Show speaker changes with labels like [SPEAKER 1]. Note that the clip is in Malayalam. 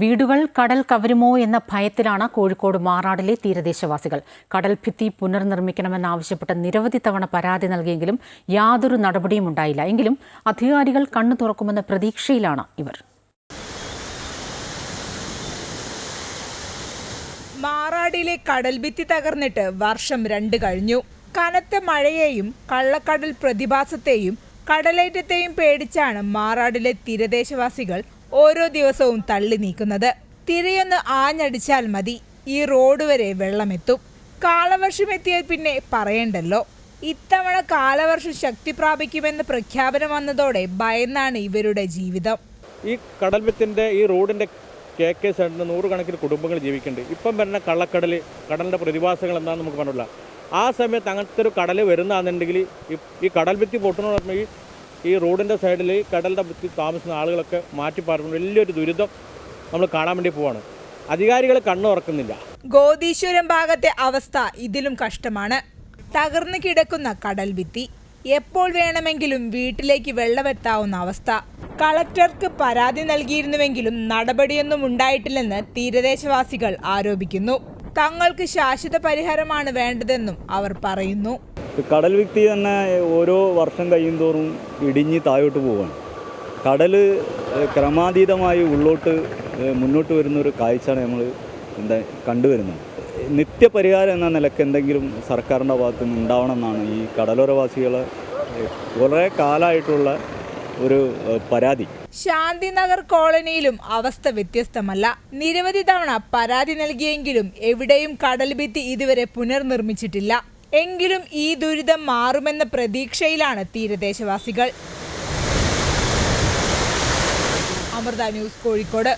[SPEAKER 1] വീടുകൾ കടൽ കവരുമോ എന്ന ഭയത്തിലാണ് കോഴിക്കോട് മാറാടിലെ തീരദേശവാസികൾ. കടൽ ഭിത്തി പുനർനിർമ്മിക്കണമെന്നാവശ്യപ്പെട്ട് നിരവധി തവണ പരാതി നൽകിയെങ്കിലും യാതൊരു നടപടിയും ഉണ്ടായില്ല. എങ്കിലും അധികാരികൾ കണ്ണു തുറക്കുമെന്ന പ്രതീക്ഷയിലാണ് ഇവർ.
[SPEAKER 2] മാറാടിയിലെ കടൽഭിത്തി തകർന്നിട്ട് വർഷം രണ്ട് കഴിഞ്ഞു. കനത്ത മഴയെയും കള്ളക്കടൽ പ്രതിഭാസത്തെയും കടലേറ്റത്തെയും പേടിച്ചാണ് മാറാടിലെ തീരദേശവാസികൾ ഓരോ ദിവസവും തള്ളി നീക്കുന്നത്. തിരയൊന്ന് ആഞ്ഞടിച്ചാൽ മതി. ഈ റോഡ് വരെ വെള്ളമെത്തും. കാലവർഷം എത്തിയാൽ പിന്നെ പറയണ്ടല്ലോ. ഇത്തവണ കാലവർഷം ശക്തി പ്രാപിക്കുമെന്ന് പ്രഖ്യാപനം വന്നതോടെ ഭയന്നാണ് ഇവരുടെ ജീവിതം.
[SPEAKER 3] ഈ കടൽഭിത്തിന്റെ ഈ റോഡിന്റെ കെ കെ സൈഡിന് നൂറുകണക്കിന് കുടുംബങ്ങൾ ജീവിക്കുന്നുണ്ട്. ഇപ്പം വരുന്ന കള്ളക്കടൽ കടലിന്റെ പ്രതിഭാസങ്ങൾ എന്താണെന്ന് നമുക്ക് പറഞ്ഞില്ല ആ സമയത്ത് അങ്ങനത്തെ ഒരു കടൽ വരുന്നതാണെന്നുണ്ടെങ്കിൽ ഈ കടൽ ഭിത്തി പൊട്ടുന്ന പറഞ്ഞാൽ ഈ റോഡിന്റെ സൈഡിൽ കടലിന്റെ ഭിത്തി താമസിക്കുന്ന ആളുകളൊക്കെ മാറ്റി പാർക്കുന്ന വലിയൊരു ദുരിതം നമ്മൾ കാണാൻ വേണ്ടി പോവാണ്. അധികാരികൾ കണ്ണു തുറക്കുന്നില്ല
[SPEAKER 2] ഗോദീശ്വരം ഭാഗത്തെ അവസ്ഥ ഇതിലും കഷ്ടമാണ്. തകർന്നു കിടക്കുന്ന കടൽ ഭിത്തി. എപ്പോൾ വേണമെങ്കിലും വീട്ടിലേക്ക് വെള്ളമെത്താവുന്ന അവസ്ഥ. കളക്ടർക്ക് പരാതി നൽകിയിരുന്നുവെങ്കിലും നടപടിയൊന്നും ഉണ്ടായിട്ടില്ലെന്ന് തീരദേശവാസികൾ ആരോപിക്കുന്നു. തങ്ങൾക്ക് ശാശ്വത പരിഹാരമാണ് വേണ്ടതെന്നും അവർ പറയുന്നു.
[SPEAKER 4] കടൽ വ്യക്തി തന്നെ ഓരോ വർഷം കഴിയും തോറും ഇടിഞ്ഞ് താഴോട്ട് പോവുകയാണ് കടൽ ക്രമാതീതമായി ഉള്ളോട്ട് മുന്നോട്ട് വരുന്ന ഒരു കാഴ്ചയാണ് നമ്മൾ എന്താ കണ്ടുവരുന്നത്. നിത്യപരിഹാരം എന്ന നിലയ്ക്ക് എന്തെങ്കിലും സർക്കാരിന്റെ ഭാഗത്തു നിന്ന് ഉണ്ടാവണമെന്നാണ് ഈ കടലോരവാസികളെ കുറേ കാലമായിട്ടുള്ള ഒരു പരാതി.
[SPEAKER 2] ശാന്തിനഗർ കോളനിയിലും അവസ്ഥ വ്യത്യസ്തമല്ല. നിരവധി തവണ പരാതി നൽകിയെങ്കിലും എവിടെയും കടൽഭിത്തി ഇതുവരെ പുനർനിർമ്മിച്ചിട്ടില്ല. എങ്കിലും ഈ ദുരിതം മാറുമെന്ന പ്രതീക്ഷയിലാണ് തീരദേശവാസികൾ. അമൃത ന്യൂസ് കോഴിക്കോട്.